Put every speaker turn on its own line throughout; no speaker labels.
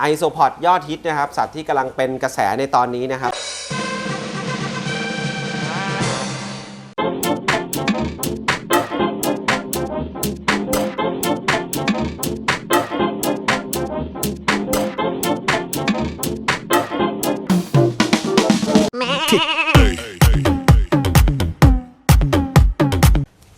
ไอโซพอดยอดฮิตนะครับ สัตว์ที่กำลังเป็นกระแสในตอนนี้นะครับ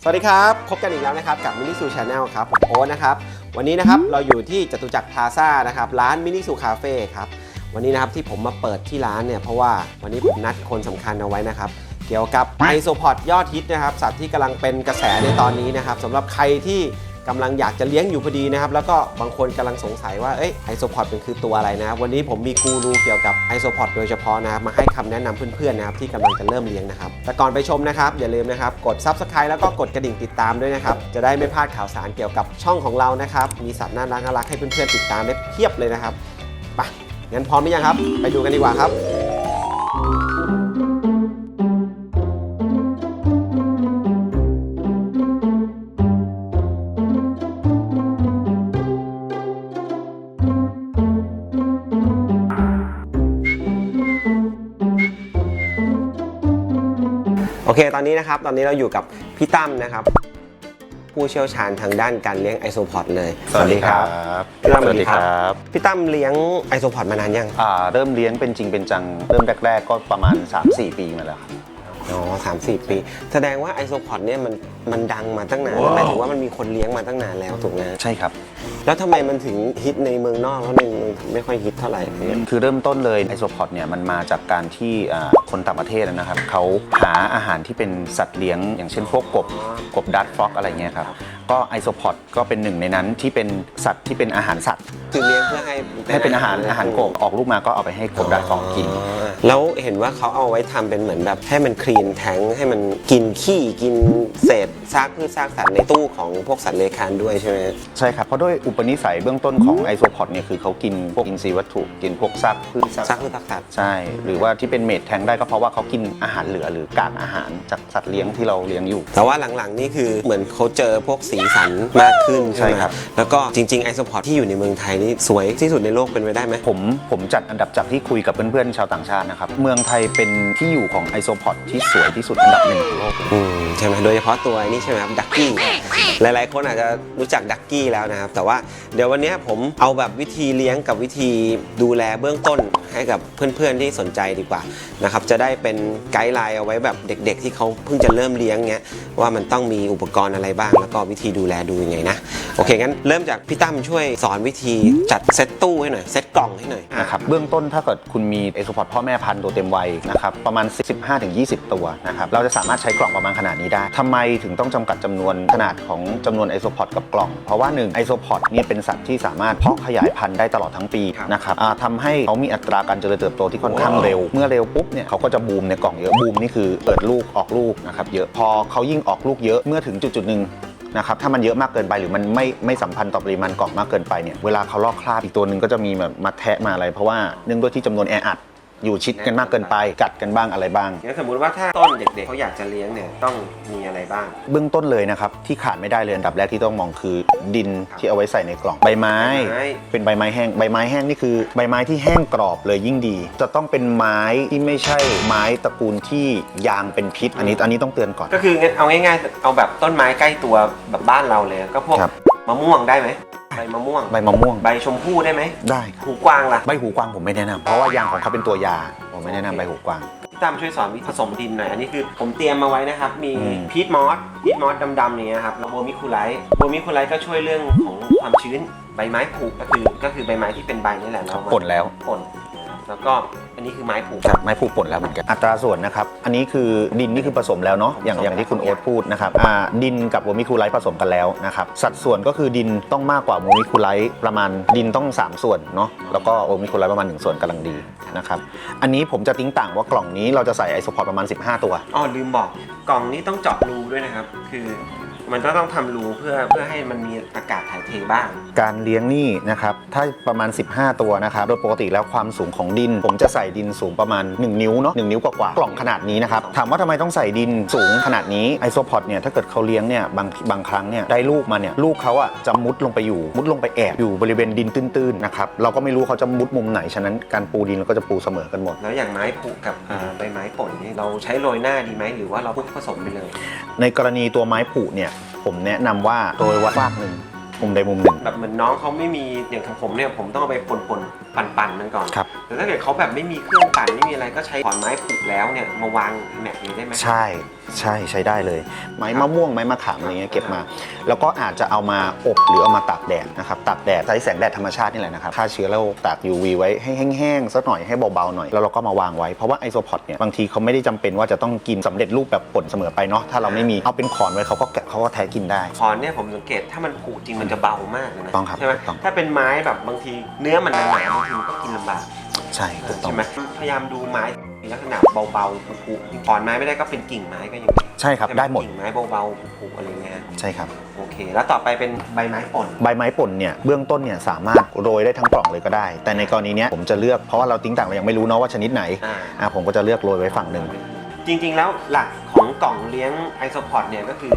สวัสดีครับ พบกันอีกแล้วนะครับ กับมินิซูชาแนลครับ ผมโอ๊ตนะครับ วันนี้นะครับเราอยู่ที่จตุจักรพลาซ่านะครับร้านมินิสุคาเฟ่ครับวันนี้นะครับที่ผมมาเปิดที่ร้านเนี่ยเพราะว่าวันนี้ผมนัดคนสำคัญเอาไว้นะครับเกี่ยวกับไอโซพอดยอดฮิตนะครับสัตว์ที่กำลังเป็นกระแสในตอนนี้นะครับสำหรับใครที่ กำลังอยากจะเลี้ยงอยู่พอดีนะครับ แล้วก็บางคนกำลังสงสัยว่าเอ้ยไอโซพอดเป็นคือตัวอะไรนะ วันนี้ผมมีกูรูเกี่ยวกับไอโซพอดโดยเฉพาะนะครับ มาให้คำแนะนำเพื่อนๆนะครับที่กำลังจะเริ่มเลี้ยงนะครับ แต่ก่อนไปชมนะครับ อย่าลืมนะครับ กด Subscribe แล้วก็กดกระดิ่งติดตามด้วยนะครับ จะได้ไม่พลาดข่าวสารเกี่ยวกับช่องของเรานะครับ มีสัตว์น่ารักน่ารักให้เพื่อนๆติดตามได้เพียบเลยนะครับไปงั้นพร้อมหรือยังครับ ไปดูกันดีกว่าครับ อเคตอนนี้นะครับ ตอนนี้เราอยู่กับพี่ตั้มนะครับ ผู้เชี่ยวชาญทางด้านการเลี้ยงไอโซพอดเลย
สวัสดีครับ
พี่ตั้ม
สวัสดีครับ
พี่ตั้มเลี้ยงไอโซพอดมานานยัง
อ่าเริ่มเลี้ยงเป็นจริงเป็นจัง เริ่มแรก ๆ ก็ประมาณ 3-4 ปีมาแล้วครับ
อ๋อสามสี่ปี แสดงว่าไอโซพอดเนี่ยมันมันดังมาตั้งนานหมายถึงว่ามันมีคนเลี้ยงมาตั้งนานแล้วถูกไหม
ใช่ครับ
แล้วทำไมมันถึงฮิตในเมืองนอกแล้วในเมืองไทยไม่ค่อยฮิตเท่าไหร่เนี่ย
คือเริ่มต้นเลยไอโซพอดเนี่ยมันมาจากการที่อ่าคนต่างประเทศนะครับเขาหาอาหารที่เป็นสัตว์เลี้ยง อย่างเช่นพวกกบกบดัตฟล็อกอะไรเงี้ยครับก็ไอโซพอดก็เป็นหนึ่งในนั้นที่เป็นสัตว์ที่เป็นอาหารสัตว์
คือเลี้ยงเพื่อให้
ให้เป็นอาหารอาหารกบออกลูกมาก็เอาไปให้กบดัตฟล็อกกิน
อ๋อแล้วเห็นว่าเขาเอาไว้ทำเป็นเหมือนแบบให้มันคลีนแทงให้มันกินขี้กินเศษซากพืชซากสัตว์ในตู้ของพวกสัตว์เลื้อยคลานด้วยใช่ไหม
ใช่ครับ เพราะด้วยอุปนิสัยเบื้องต้นของไอโซพอดเนี่ยคือเขากินพวกอินทรีย์วัตถุ กินพวกซากพืช
ซากพืชซากสัตว์
ใช่ หรือว่าที่เป็นเมดแทงได้ก็เพราะว่าเขากินอาหารเหลือหรือกากอาหารจากสัตว์เลี้ยงที่เราเลี้ยงอยู่
แต่ว่าหลังๆนี่คือเหมือนเขาเจอพวกสีสันมากขึ้นใช่ไหม
ใช่ครับ
แล้วก็จริงๆไอโซพอร์ตที่อยู่ในเมืองไทยนี่สวยที่สุดในโลกเป็นไปได้ไหม
ผมผมจัดอันดับจากที่คุยกับเพื่อนๆชาวต่างชาตินะครับเมืองไทยเป็นที่อยู่ของไอโซพอดที่สวยที่สุดอันดับหนึ่งของโลก
อืมใช่ไหมโดยเฉพาะตัวนี้ใช่ไหมครับดักกี้หลายๆคนอาจจะรู้จักดักกี้แล้วนะครับแต่ว่าเดี๋ยววันนี้ผมเอาแบบวิธีเลี้ยงกับวิธีดูแลเบื้องต้นให้กับเพื่อนๆที่สนใจดีกว่านะครับจะได้เป็นไกด์ไลน์เอาไว้แบบเด็ก ๆ ที่เขาเพิ่งจะเริ่มเลี้ยงเงี้ยว่ามันต้องมีอุปกรณ์อะไรบ้าง แล้วก็วิธีดูแลดูยังไงนะโอเคงั้นเริ่มจากพี่ตั้มช่วยสอนวิธีจัดเซตตู้ให้หน่อยเซตกล่องให้หน่อย
นะครับเบื้องต้นถ้าเกิดคุณมีไอโซพอดพ่อแม่พันธุ์ตัวเต็มวัยนะครับประมาณ 15-20 ตัวนะครับเราจะสามารถใช้กล่องประมาณขนาดนี้ได้ทำไมถึงต้องจำกัดจำนวนขนาดของจำนวนไอโซพอดกับกล่อง เพราะว่า1ไอโซพอดเนี่ยเป็นสัตว์ที่สามารถเพาะขยายพันธุ์ได้ตลอดทั้งปีนะครับอ่าทำให้เขามีอัตราการเจริญเติบโตที่ค่อนข้างเร็ว เมื่อเร็วปุ๊บเนี่ยเขาก็จะบูมในกล่องเยอะบูมนี่คือเปิดลูกออกลูกนะครับเยอะพอเขายิ่งออกลูกเยอะเมื่อถึงจุดจุดๆหนึ่งนะครับถ้ามันเยอะมากเกินไปหรือมันไม่ไม่สัมพันธ์ต่อปริมาณกล่องมากเกินไปเนี่ยเวลาเขาลอกคราบอีกตัวหนึ่งก็จะมีแบบมาแทะมาอะไร เพราะว่าเนื่องด้วยที่จำนวนแออัด อยู่ชิดกันมากเกินไป กัดกันบ้างอะไรบ้าง
งั้นสมมุติว่าถ้าต้นเด็กๆเขาอยากจะเลี้ยงเนี่ยต้องมีอะไรบ้าง
เบื้องต้นเลยนะครับ ที่ขาดไม่ได้เลยอันดับแรกที่ต้องมองคือดินที่เอาไว้ใส่ในกล่องใบไม้
ใบไม้
เป็นใบไม้แห้งใบไม้แห้งนี่คือ ใบไม้ที่แห้งกรอบเลยยิ่งดี จะต้องเป็นไม้ที่ไม่ใช่ไม้ตระกูลที่ยางเป็นพิษ อันนี้อันนี้ต้องเตือนก่อน
ก็คืองั้นเอาง่ายๆ เอาแบบต้นไม้ใกล้ตัวแบบบ้านเราเลย ก็พวก
ครับ
มะม่วงได้ไหม ใบมะม่วง
ใบมะม่วง
ใบชมพู่ได้ไหม
ได้ครับ
หูกวางล่ะ
ใบหูกวางผมไม่แนะนำเพราะว่ายางของเขาเป็นตัวยา ผมไม่แนะนำใบหูกวาง
พี่ตามช่วยสอนวิธีผสมดินหน่อย อันนี้คือผมเตรียมมาไว้นะครับ มี
อืม
พีทมอส พีทมอสดำๆอย่างเงี้ยครับแล้วโบมิคูไลท์โบมิคูไลท์ก็ช่วยเรื่องของความชื้น ใบไม้ผุก็คือก็คือใบไม้ที่เป็นใบนี่แหละเรามา
ป่นแล้ว
ป่น แล้วก็อันนี้คือไม้ผุ
ครับไม้ผูกป่นแล้วเหมือนกันอัตราส่วนนะครับ อันนี้คือดินนี่คือผสมแล้วเนาะอย่างอย่างที่คุณโอ๊ตพูดนะครับอ่าดินกับโวมิคูไลท์ผสมกันแล้วนะครับสัดส่วนก็คือดินต้องมากกว่าโวมิคูไลท์ประมาณดินต้อง 3 ส่วนเนาะแล้วก็โวมิคูไลท์ประมาณ 1 ส่วนกำลังดีนะครับอันนี้ผมจะติ้งต่างว่ากล่องนี้เราจะใส่ไอโซพอร์ตประมาณ 15 ตัว
อ๋อลืมบอกกล่องนี้ต้องเจาะรูด้วยนะครับ คือมันก็ต้องทำรูเพื่อเพื่อให้มันมีอากาศถ่ายเทบ้าง
การเลี้ยงนี่นะครับถ้าประมาณ 15 ตัวนะครับโดยปกติแล้วความสูงของดิน ผมจะใส่ดินสูงประมาณ 1 นิ้วเนาะหนิ้วกว่าๆกล่องขนาดนี้นะครับ ถามว่าทำไมต้องใส่ดินสูงขนาดนี้ไอโซพอดเนี่ยถ้าเกิดเขาเลี้ยงเนี่ยบางบางครั้งเนี่ยได้ลูกมาเนี่ยลูกเขาอะจะมุดลงไปอยู่ มุดลงไปแอบอยู่บริเวณดินตื้นๆนะครับเราก็ไม่รู้เขาจะมุดมุมไหนฉะนั้นการปูดินเราก็จะปูเสมอกันหมด
แล้วอย่างไม้ผุกับอ่าใบไม้ป่นนี่เราใช้โรยหน้าดีไหมหรือว่าเราคลุกผสมไปเลย
ในกรณีตัวไม้ผุเนี่ยผมแนะนำว่าโดยวัดฟากหนึ่งมุมใดมุมหนึ่ง
แบบเหมือนน้องเขาไม่มีอย่างของผมเนี่ยผมต้องเอาไปป่นๆ ปั่นๆมันก่อน
ครับ
แต่ถ้าเกิดเขาแบบไม่มีเครื่องปั่นไม่มีอะไรก็ใช้ขอนไม้ผุแล้วเนี่ยมาวางแมทนี้ได้ไหม
ใช่ใช่ใช้ได้เลย ไม้มะม่วงไม้มะขามอะไรเงี้ยเก็บมา แล้วก็อาจจะเอามาอบหรือเอามาตากแดดนะครับตากแดดใช้แสงแดดธรรมชาตินี่แหละนะครับฆ่าเชื้อแล้วตาก UV ไว้ให้แห้งๆสักหน่อยให้เบาๆหน่อยแล้วเราก็มาวางไว้เพราะว่าไอโซพอดเนี่ยบางทีเขาไม่ได้จำเป็นว่าจะต้องกินสำเร็จรูปแบบป่นเสมอไปเนาะถ้าเราไม่มีเอาเป็นขอนไว้เขาก็แกะเขาก็แท้กินได้
ขอนเนี่ยผมสังเกตถ้ามันผุจริงมันจะเบามากเลยนะ
ต้องครับ
ใช่ไหม
ต้อง
ถ้าเป็นไม้แบบบางทีเนื้อมันหนาๆบางทีมันก็กินลำบาก
ใช่ถูกต้อง
ใช่ไหมพยายามดูไม้ลักษณะเบาๆผุๆขอนไม้ไม่ได้ก็เป็นกิ่งไม้ก็ยังดี
ใช่ครับ
ใช่ห
ได้หมด
กิ่งไม้เบาๆผุๆอะไรเงี้ย
ใช่ครับ
โอเค แล้วต่อไปเป็นใบไม้ป่น
ใบไม้ป่นเนี่ยเบื้องต้นเนี่ยสามารถโรยได้ทั้งกล่องเลยก็ได้ แต่ในกรณีเนี้ยผมจะเลือกเพราะว่าเราติ้งต่างเรายังไม่รู้เนาะว่าชนิดไหน
อ่า
อะผมก็จะเลือกโรยไว้ฝั่งหนึ่ง
จริงๆแล้วหลักของกล่องเลี้ยงไอโซพอดเนี่ยก็คือ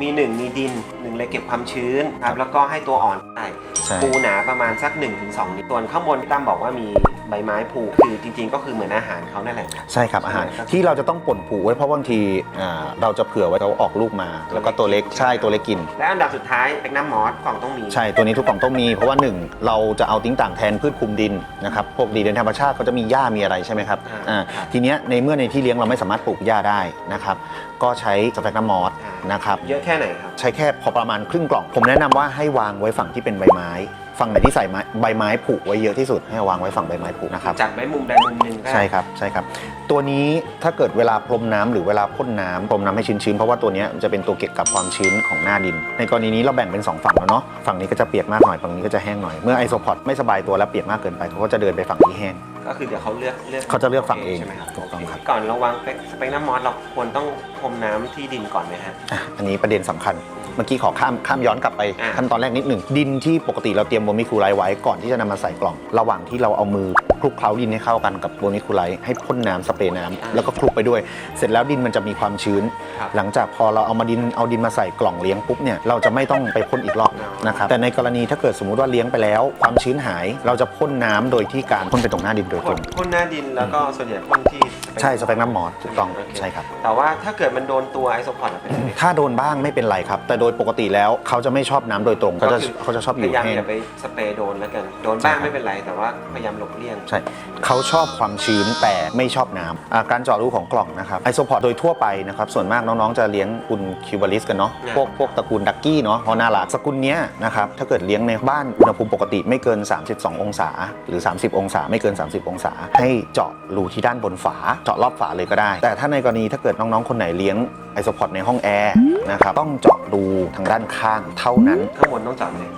มี 1 มีดิน1เลยเก็บความชื้นครับแล้วก็ให้ตัวอ่อนได้
ใช่
ปูหนาประมาณสัก 1-2นิ้วส่วนข้างบนที่ตั้มบอกว่ามี ใบไม้ผูคือจริง ๆ ก็คือเหมือนอาหารเขานั่นแหละ
ใช่ครับอาหาร
ใช่ครับ
ที่เราจะต้องป่นผูไว้เพราะบางทีอ่าเราจะเผื่อไว้เขาออกลูกมา แล้วก็ตัวเล็กใช่ตัวเล็กกิน
และอันดับสุดท้ายเป็นน้ำมอสกล่องต้องมี
ใช่ตัวนี้ทุกกล่องต้องมีเพราะว่าหนึ่งเราจะเอาติ้งต่างแทนพืชคลุมดินนะครับพวกดินในธรรมชาติเขาจะมีหญ้ามีอะไรใช่ไหมครับ
อ่า
อ่า
ครับ
ทีเนี้ยในเมื่อในที่เลี้ยงเราไม่สามารถปลูกหญ้าได้นะครับก็ใช้สแตกน้ำมอส
อ่าน
นะครับ
เยอะแค่ไหนครับ
ใช้แค่พอประมาณครึ่งกล่อง ผมแนะนำว่าให้วางไว้ฝั่งที่เป็นใบไม้ฝั่งไหนที่ใส่ไม้ใบไม้ผุไว้เยอะที่สุดให้วางไว้ฝั่งใบไม้ผุนะครับ
จัดไว้มุมใดมุมหนึ่งก็ได้
ใช่ครับใช่ครับ ตัวนี้ถ้าเกิดเวลาพรมน้ำหรือเวลาพ่นน้ำพรมน้ำให้ชื้นๆเพราะว่าตัวเนี้ยจะเป็นตัวเก็บกับความชื้นของหน้าดิน ในกรณีนี้เราแบ่งเป็น 2 ฝั่งแล้วเนาะฝั่งนี้ก็จะเปียกมากหน่อยฝั่งนี้ก็จะแห้งหน่อยเมื่อไอโซพอดไม่สบายตัวและเปียกมากเกินไปเขาก็จะเดินไปฝั่งที่แห้ง
ก็คือเดี๋ยวเขาเลือกเลือก
เขาจะเลือกฝั่งเอง
ใช่ไหมครับ
ถูกต้องครับ
ก่อนเราวางสเปกน้ำมอสเราควรต้องพรมน้ำที่ดินก่อนไหมฮะ
อะอันนี้ประเด็นสำคัญ เมื่อกี้ขอข้ามข้ามย้อนกลับไป
อ่า
ขั้นตอนแรกนิดหนึ่งดินที่ปกติเราเตรียมโบมิคูไลท์ไว้ก่อนที่จะนำมาใส่กล่อง ระหว่างที่เราเอามือคลุกเคล้าดินให้เข้ากันกับโบมิคูไลท์ให้พ่นน้ำสเปรย์น้ำแล้วก็คลุกไปด้วย เสร็จแล้วดินมันจะมีความชื้น
ครับ
หลังจากพอเราเอามาดินเอาดินมาใส่กล่องเลี้ยงปุ๊บเนี่ยเราจะไม่ต้องไปพ่นอีกรอบ
อ๋อ
นะครับแต่ในกรณีถ้าเกิดสมมุติว่าเลี้ยงไปแล้ว ความชื้นหายเราจะพ่นน้ำโดยที่การพ่นไปตรงหน้าดินโดยต
พ่
ร
น
ง
พ่นหน้าดินแล้วก็ส่วนใหญ่พ่นที่
ใช่สเปกน้ำมอสถูกต้อง
โอเค
ใช่ครับ
แต่ว่าถ้าเกิดมันโดนตัวไอโซพอดเป็นยังไง
ถ้าโดนบ้างไม่เป็นไรครับ แต่โดยปกติแล้วเขาจะไม่ชอบน้ำโดยตรงเขาจะ
ก็คือ
เขาจะชอบอ
พ
ยู่
ยายาม
แห้ง
อย่าไปสเปรย์โดนแล้วกัน โดน
ใช่
บ้าง
ครับ
ไม่เป็นไรแต่ว่าพยายามหลบเลี่ยง
ใช่เขาชอบความชื้นแต่ไม่ชอบน้ำอ่าการเจาะรูของกล่องนะครับไอโซพอร์ตโดยทั่วไปนะครับ ส่วนมากน้องๆ จะเลี้ยงคุณคิวบาลิสกันเนาะ
อ่า
พวกพวกตระกูลดักกี้เนาะเพราะน่ารักสกุลเนี้ยนะครับ ถ้าเกิดเลี้ยงในบ้านอุณหภูมิปกติไม่เกิน 32 องศา หรือ 30 องศา ไม่เกิน 30 องศา ให้เจาะรูที่ด้านบนฝาเจาะรอบฝาเลยก็ได้ แต่ถ้าในกรณีถ้าเกิดน้องๆ คนไหนเลี้ยงไอโซพอร์ตในห้องแอร์นะครับต้องเจาะรูทางด้านข้างเท่านั้น
ข้างบนต้องจับเลย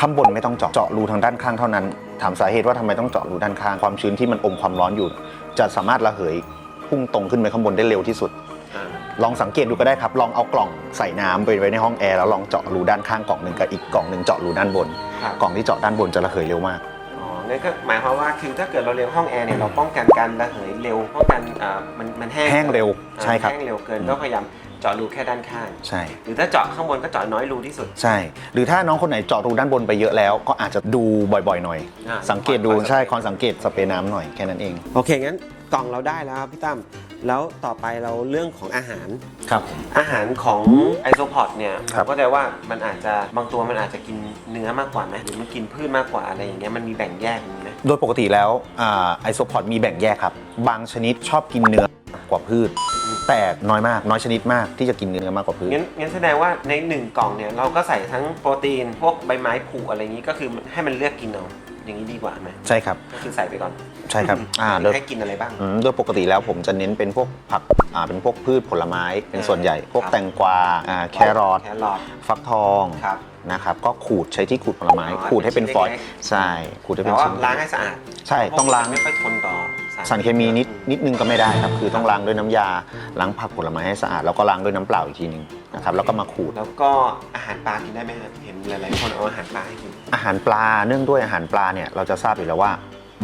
ข้างบนไม่ต้องเจาะเจาะรูทางด้านข้างเท่านั้น ถามสาเหตุว่าทำไมต้องเจาะรูด้านข้างความชื้นที่มันอมความร้อนอยู่ จะสามารถระเหยพุ่งตรงขึ้นไปข้างบนได้เร็วที่สุด
อ่า
ลองสังเกตดูก็ได้ครับ ลองเอากล่องใส่น้ำไปไว้ในห้องแอร์แล้วลองเจาะรูด้านข้างกล่องหนึ่งกับอีกกล่องหนึ่งเจาะรูด้านบน
ครับ
กล่องที่เจาะด้านบนจะระเหยเร็วมาก
อ๋อ นั่นก็หมายความว่าคือถ้าเกิดเราเลี้ยงห้องแอร์เนี่ยเราป้องกันการระเหยเร็วป้องกันอ่ามันมันแห้ง
แห้งเร็ว
อ่า
ใช่ครับ
แห้งเร็วเกิน
อืม
ก็พยายามเจาะรูแค่ด้านข้าง
ใช่
หรือถ้าเจาะข้างบนก็เจาะน้อยรูที่สุด
ใช่ หรือถ้าน้องคนไหนเจาะรูด้านบนไปเยอะแล้ว ก็อาจจะดูบ่อยๆหน่อย
อ่า
สังเกตดู
คอยสังเกต
ใช่คอนสังเกตสเปรย์น้ำหน่อยแค่นั้นเอง
โอเคงั้นกล่องเราได้แล้วครับพี่ตั้ม แล้วต่อไปเราเรื่องของอาหาร
ครับ
อาหารของไอโซพอดเนี่ยผ
ครั
ม
บ
เข้าใจว่ามันอาจจะบางตัวมันอาจจะกินเนื้อมากกว่าไหมหรือมันกินพืชมากกว่าอะไรอย่างเงี้ยมันมีแบ่งแยกอย่างนี้ไหม
โดยปกติแล้วไอโซพอดมีแบ่งแยกครับ บางชนิดชอบกินเนื้อกว่าพืช แต่น้อยมากน้อยชนิดมากที่จะกินเนื้อมากกว่าพืช
งั้นงั้นแสดงว่าในหนึ่งกล่องเนี่ยเราก็ใส่ทั้งโปรตีนพวกใบไม้ผุอะไรอย่างนี้ก็คือให้มันเลือกกินเอา อย่างนี้ดีกว่าไหม
ใช่ครับ
ก็คือใส่ไปก่อน
ใช่ครับอ่าโดย
ให้กินอะไรบ้าง
อืมโดยปกติแล้วผมจะเน้นเป็นพวกผักอ่าเป็นพวกพืชผลไม้เป็น
อ่า
ส่วนใหญ่ พวก
ครับ
แตงกวาอ่าแครอท
แครอท
ฟักทอง
ครับ
นะครับก็ขูดใช้ที่ขูดผลไม้
อ๋อ
ขูดให้เป็น
เป็น
ฟอยล์
ชิ้นเล็ก
ใช่ขูดให้เป็
แต่
น
ว่า
ชิ้น
ล้างให้สะอาด
ใช่ต้องล้าง
ไม่ค่อยทนต่อ ส
สารเคมีนิดนิดนึงก็ไม่ได้ครับ คือต้องล้างด้วยน้ำยาล้างผักผลไม้ให้สะอาดแล้วก็ล้างด้วยน้ำเปล่าอีกทีหนึงนะครับแล้วก็มาขูด
แล้วก็อาหารปลากินได้ไหมครับเห็นหลายๆคนเอาอาหารปลาให้กิน
อาหารปลาเนื่องด้วยอาหารปลาเนี่ยเราจะทราบอยู่แล้วว่า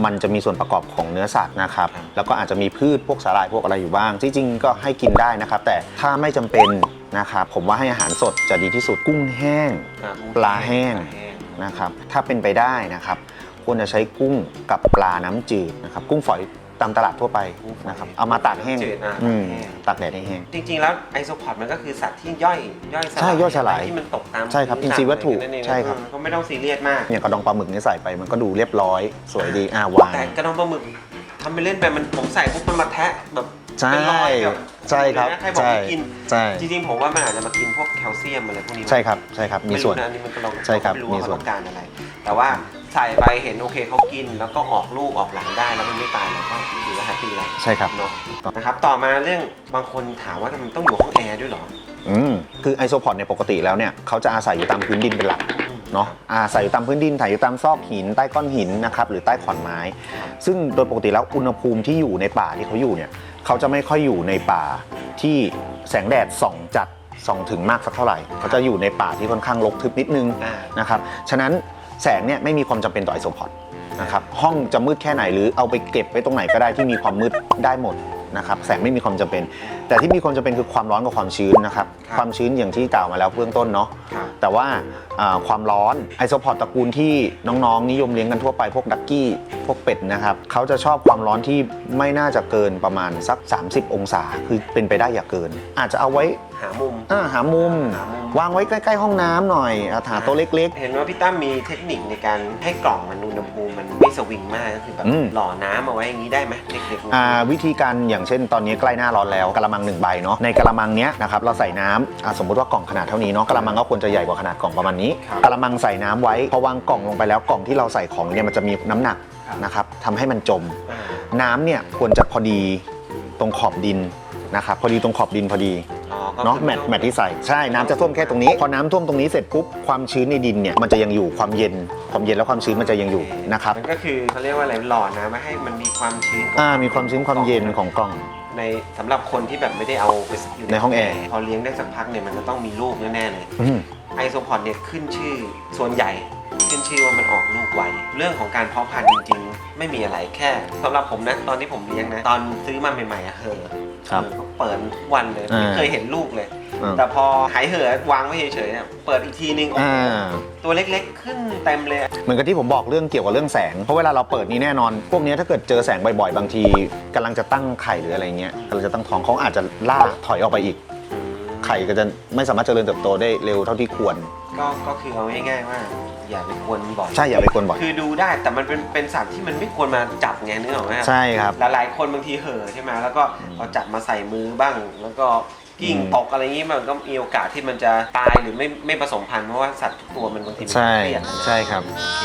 มันจะมีส่วนประกอบของเนื้อสัตว์นะครับ
ครับ
แล้วก็อาจจะมีพืชพวกสาหร่ายพวกอะไรอยู่บ้าง จริงๆก็ให้กินได้นะครับ แต่ถ้าไม่จำเป็นนะครับผมว่าให้อาหารสดจะดีที่สุดกุ้งแห้ง
อ่
ปลาแห้ง
ปลาแห้ง
นะครับ ถ้าเป็นไปได้นะครับ ควรจะใช้กุ้งกับปลาน้ำจืดนะครับ กุ้งฝอย ตามตลาดทั่วไปนะครับเอามาตากแห้ง
จืดอะ
อืม
แห้ง
ตากแดดให้แห้ง
จริงๆ แล้วไอโซพอดมันก็คือสัตว์ที่ย่อยย่อยสลาย
ใช่ย่อยสลาย
ที่มันตกตาม
ใช่ครับ
พื้
อินทรีย์วัตถุ
นั่นเอง
ใช่ครับ
เออก็ไม่ต้องซีเรียสมาก
อย่างกระดองปลาหมึกนี่ใส่ไปมันก็ดูเรียบร้อย สวยดีอ่าวาง
แต่กระดองปลาหมึกทำไปเล่นไปมันผมใส่ปุ๊บมันมาแทะแบบ
ใช่
เป็นรอยแบบ
ใช่ครับ
ใครบอก
ใช่
ไม่กิน
ใช่
จริงๆผมว่ามันอาจจะมากินพวกแคลเซียมอะไรพวกนี้
ใช่ครับใช่ครับมี
ไม่
ส่
รู้
วน
นะอันนี่มันก็ลอง
ใช่ครับ
ไม่รู้
มี
ว่า
ส่
เขา
วน
ต้องการอะไร แต่ว่า ใส่ไปเห็นโอเคเขากิน แล้วก็ออกลูกออกหลานได้แล้วมันไม่ตายเราก็ถือว่าแฮปปี้แล้ว
ใช่ครับ
เนาะนะครับต่อมาเรื่องบางคนถามว่าทำไมต้องอยู่ห้องแอร์ด้วยเหรอ
อืมคือไอโซพอดเนี่ยปกติแล้วเนี่ยเขาจะอาศัยอยู่ตามพื้นดินเป็นหลักเนาะอาศัยอยู่ตามพื้นดินถ่ายอยู่ตามซอกหิน ใต้ก้อนหินนะครับหรือใต้ขอนไม้ ซึ่งโดยปกติแล้วอุณหภูมิที่อยู่ในป่าที่เขาอยู่เนี่ยเขาจะไม่ค่อยอยู่ในป่าที่แสงแดดส่องจัดส่องถึงมากสักเท่าไหร่เขาจะอยู่ในป่าที่ค่อนข้างรกทึบนิดนึง
อ่า
นะครับฉะนั้น แสงเนี่ยไม่มีความจำเป็นต่อไอโซพอดนะครับห้องจะมืดแค่ไหนหรือเอาไปเก็บไว้ตรงไหนก็ได้ที่มีความมืดได้หมด นะครับแสงไม่มีความจำเป็น แต่ที่มีความจำเป็นคือความร้อนกับความชื้นนะครับ
ครับ
ความชื้นอย่างที่กล่าวมาแล้วเบื้องต้นเนาะ
ครับ
แต่ว่าอ่าความร้อนไอโซพอดตระกูลที่น้องๆนิยมเลี้ยงกันทั่วไปพวกดักกี้พวกเป็ดนะครับเขาจะชอบความร้อนที่ไม่น่าจะเกินประมาณสัก 30 องศาคือเป็นไปได้อย่าเกิน อาจจะเอาไว้
หามุม
อ่าหามุม
หามุม
วางไว้ใกล้ๆห้องน้ำหน่อยอะหาโต๊ะเล็ก
เห็นว่าพี่ตั้มมีเทคนิคในการให้กล่องมันอุณหภูมิมันไม่สวิงมากก็คือแบบ
อืม
หล่อน้ำเอาไว้อย่างนี้ได้ไหมเด็กๆ
ๆอ่าวิธีการอย่างเช่นตอนนี้ใกล้หน้าร้อนแล้วกระมังหนึ่งใบเนาะในกระมังเนี้ยนะครับเราใส่น้ำอะสมมติว่ากล่องขนาดเท่านี้เนาะกระมังก็ควรจะใหญ่กว่าขนาดกล่องประมาณนี้
ครับ
กระมังใส่น้ำไว้พอวางกล่องลงไปแล้วกล่องที่เราใส่ของเนี่ยมันจะมีน้ำหนัก
ครับ
นะครับทำให้มันจม
อ่า
น้ำเนี่ยควรจะพอดีตรงขอบดินนะครับพอดีตรงขอบดินพอดี
อ๋อก็
เนาะ
คือ
แมทแมทที่ใส่ใช่น้ำจะท่วมแค่ตรงนี้ พอน้ำท่วมตรงนี้เสร็จปุ๊บความชื้นในดินเนี่ยมันจะยังอยู่ความเย็น ความเย็นและความชื้นมันจะยังอยู่นะครับ
มันก็คือเขาเรียกว่าอะไรหล่อน้ำไม่ให้มันมีความชื้นของ
อ่ามีความชื้นความเย็นของกล่อง
ในสำหรับคนที่แบบไม่ได้เอาไปอยู่
ในห้องแอร์
พอเลี้ยงได้สักพักเนี่ยมันก็ต้องมีลูกแน่ๆเลย
อืม
ไอโซพอดเนี่ยขึ้นชื่อส่วนใหญ่ ขึ้นชื่อว่ามันออกลูกไว เรื่องของการเพาะพันธุ์จริงๆ ไม่มีอะไรแค่สำหรับผมนะตอนที่ผมเลี้ยงนะ ตอนซื้อมาใหม่ๆอะเหอะ
ครับ
เออเปิดทุกวันเลย
อ่า
ไม่เคยเห็นลูกเลย
อ่า
แต่พอหายเหอะวางไว้เฉยๆเนี่ยเปิดอีกทีนึงโอ้
อ่
โหาตัวเล็กๆ ขึ้นเต็มเลยอะ
เหมือนกับที่ผมบอกเรื่องเกี่ยวกับเรื่องแสง เพราะเวลาเราเปิดนี่แน่นอน พวกเนี้ยถ้าเกิดเจอแสงบ่อยๆ บางทีกำลังจะตั้งไข่หรืออะไรเงี้ยกำลังจะตั้งท้องเขาอาจจะล่าถอยออกไปอีก ไข่ก็จะไม่สามารถเจริญเติบโตได้เร็วเท่าที่ควร
ก็ก็คือเอาง่ายๆว่า อย่าไปกวนบ่อย
ใช่อย่าไปกวนบ่อย
คือดูได้แต่มันเป็นเป็นสัตว์ที่มันไม่ควรมาจับไงนึกออกไหมครับ
ใช่ครับ
หลายๆคนบางทีเห่อะใช่ไหมแล้วก็เอาจับมาใส่มือบ้าง แล้วก็กิ่ง
อืม
ตกอะไรอย่างนี้มันก็มีโอกาสที่มันจะตายหรือไม่ไม่ผสมพันธุ์เพราะว่าสัตว์ทุกตัวมันบางทีมัน
ใช่
เครียดนะ
ใช่ครับ
โอเค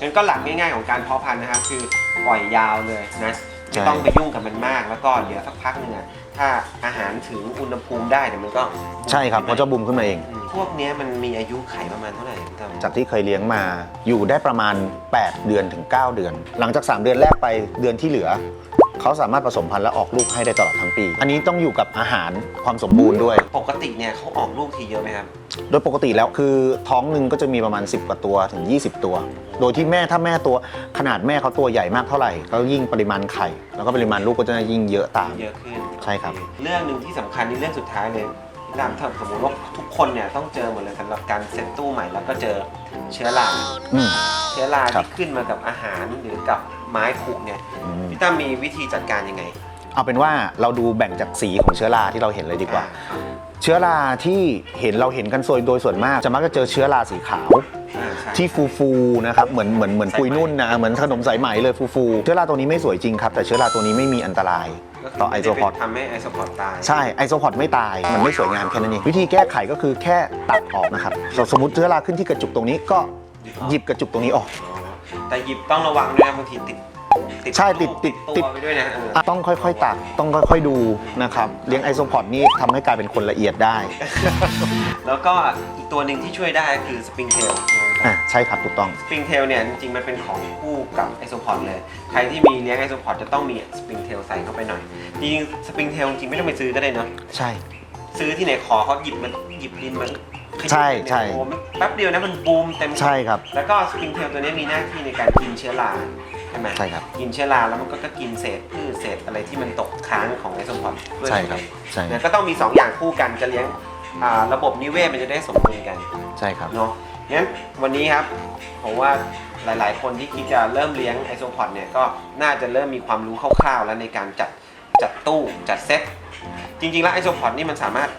งั้นก็หลักง่ายๆของการเพาะพันธุ์นะครับคือปล่อยยาวเลยนะ
ใช่
ไม่ต้องไปยุ่งกับมันมากแล้วก็เดี๋ยวสักพักหนึงอะถ้าอาหารถึงอุณหภูมิได้เดี๋ยวมันก็
ใช่ครับเขาจะบุมขึ้นมาเอง
อืม พวกเนี้ยมันมีอายุไขประมาณเท่าไหร่พี่ตั้ม
จากที่เคยเลี้ยงมาอยู่ได้ประมาณ 8 เดือนถึง 9 เดือน หลังจาก 3 เดือนแรกไปเดือนที่เหลือ เขาสามารถผสมพันธุ์และออกลูกให้ได้ตลอดทั้งปี อันนี้ต้องอยู่กับอาหารความสมบูรณ์ด้วย
ปกติเนี่ยเขาออกลูกทีเยอะไหมครับ
โดยปกติแล้วคือท้องหนึ่งก็จะมีประมาณ 10 กว่าตัวถึง 20 ตัว โดยที่แม่ถ้าแม่ตัวขนาดแม่เขาตัวใหญ่มากเท่าไหร่ก็ยิ่งปริมาณไข่ แล้วก็ปริมาณลูกก็จะยิ่งเยอะตาม
เยอะขึ้น
ใช่ครับ
เรื่องหนึ่งที่สำคัญนี่เรื่องสุดท้ายเลย พี่ตั้มถ้าสมมติว่าทุกคนเนี่ยต้องเจอหมดเลยสำหรับการเซ็ตตู้ใหม่แล้วก็เจอเชื้อรา
อืม
เชื้อรา
ครับ
ที่ขึ้นมากับอาหารหรือกับไม้ผุเนี่ย
อืม
พี่ตั้มมีวิธีจัดการยังไง
เอาเป็นว่าเราดูแบ่งจากสีของเชื้อราที่เราเห็นเลยดีกว่า เชื้อราที่เห็นเราเห็นกันโดยโดยส่วนมาก จะมักจะเจอเชื้อราสีขาว
อ่าใช่
ที่ฟูฟูๆนะครับเหมือนเหมือนเหมือน
สายไหม
ปุยนุ่นนะเหมือนขนมสายไหมเลยฟูฟูๆเชื้อราตัวนี้ไม่สวยจริงครับ แต่เชื้อราตัวนี้ไม่มีอันตราย
ก็คื
ต่อไอโซพอด
ทำให้ไอโซพอดตาย
ใช่ไอโซพอดไม่ตาย มันไม่สวยงามแค่นั้นเอง วิธีแก้ไขก็คือแค่ตัดออกนะครับสมมติเชื้อราขึ้นที่กระจุกตรงนี้ก็หยิบกระจุกตรงนี้ออก
อ๋อแต่หยิบต้องระวังด้วยนะบางทีติด
ใช่ติดติด
ตัว
ติด
ไปด้วยนะเออ
อะต้องค่อยๆตัดต้องค่อยๆดูนะครับ เลี้ยงไอโซพอดนี่ทำให้กลายเป็นคนละเอียดได้
แล้วก็อีกตัวหนึ่งที่ช่วยได้คือสปริงเทล
อ่าใช่ครับถูกต้อง
สปริงเทลเนี่ยจริงๆมันเป็นของคู่กับไอโซพอดเลย ใครที่มีเลี้ยงไอโซพอดจะต้องมีสปริงเทลใส่เข้าไปหน่อย จริงๆสปริงเทลจริงๆไม่ต้องไปซื้อก็ได้เนอะ
ใช่
ซื้อที่ไหนขอเขาหยิบมันหยิบดินมันขยิบ
ใช่
เนี่ย
ใช่
โอ้โหมันแป๊บเดียวนะมันบูมเต็ม
ใช่ครับ
แล้วก็สปริงเทลตัวนี้มีหน้าที่ในการกินเชื้อรา ใช่ไหม
ใช่ครับ
กินเชื้อราแล้วมันก็ก็กินเศษพืชเศษอะไรที่มันตกค้างของไอโซพอดด้วย
ใช่ครับใช่
เนี่ยก็ต้องมี 2 อย่างคู่กันจะเลี้ยงอ่าระบบนิเวศมันจะได้สมดุลกัน
ใช่ครับ
เนาะงั้นวันนี้ครับผมว่าหลาย ๆ คนที่คิดจะเริ่มเลี้ยงไอโซพอดเนี่ยก็น่าจะเริ่มมีความรู้คร่าว ๆ แล้วในการจัดจัดตู้จัดเซตจริง ๆ แล้วไอโซพอดนี่มันสามารถ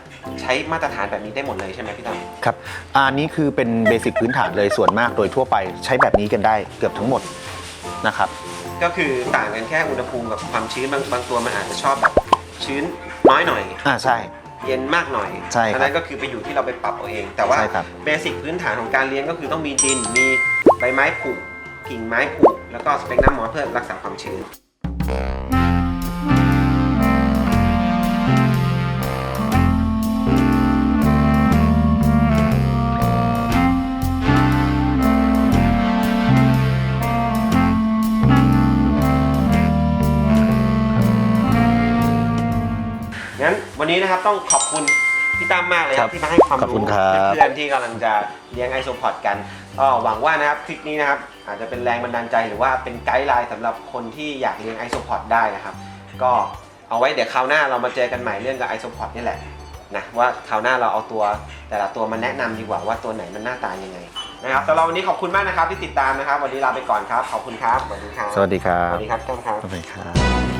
ใช้มาตรฐานแบบนี้ได้หมดเลยใช่ไหมพี่ตั้ม
ครับอันนี้คือเป็นเบสิกพื้นฐานเลยส่วนมากโดยทั่วไปใช้แบบนี้กันได้เกือบทั้งหมด นะครับ
ก็คือต่างกันแค่อุณหภูมิกับความชื้นบางบางตัวมันอาจจะชอบแบบชื้นน้อยหน่อย
อ่าใช่
เย็นมากหน่อย
ใช่ครับ
อันั้นก็คือไปอยู่ที่เราไปปรับเอาเอง แต่ว่า
ใช่ครับ
เบสิกพื้นฐานของการเลี้ยงก็คือต้องมีดิน มีใบไม้ผุกิ่งไม้ผุแล้วก็สเปกนัมมอสเพื่อรักษาความชื้น นวันนี้นะครับต้องขอบคุณพี่ตั้มมากเลยค
ครั
รับบที่มาให้ความ
ขอบคุ
รู้
ณครับ
เพื่อนๆที่กำลังจะเลี้ยงไอโซพอดกันก็หวังว่านะครับคลิปนี้นะครับอาจจะเป็นแรงบันดาลใจหรือว่าเป็นไกด์ไลน์สำหรับคนที่อยากเลี้ยงไอโซพอดได้นะครับก็เอาไว้เดี๋ยวคราวหน้าเรามาเจอกันใหม่เรื่องกับไอโซพอดนี่แหละนะว่าคราวหน้าเราเอาตัวแต่ละตัวมาแนะนำดีกว่าว่าตัวไหนมันหน้าตายังไงนะครับสำหรับวันนี้ขอบคุณมากนะครับที่ติดตามนะครับวันนี้ลาไปก่อนครับขอบคุณครับสวัสดีครับ
สวัสดีครั
ส
บ
วัสดีครับตั้มครับ
สวัสดีครับ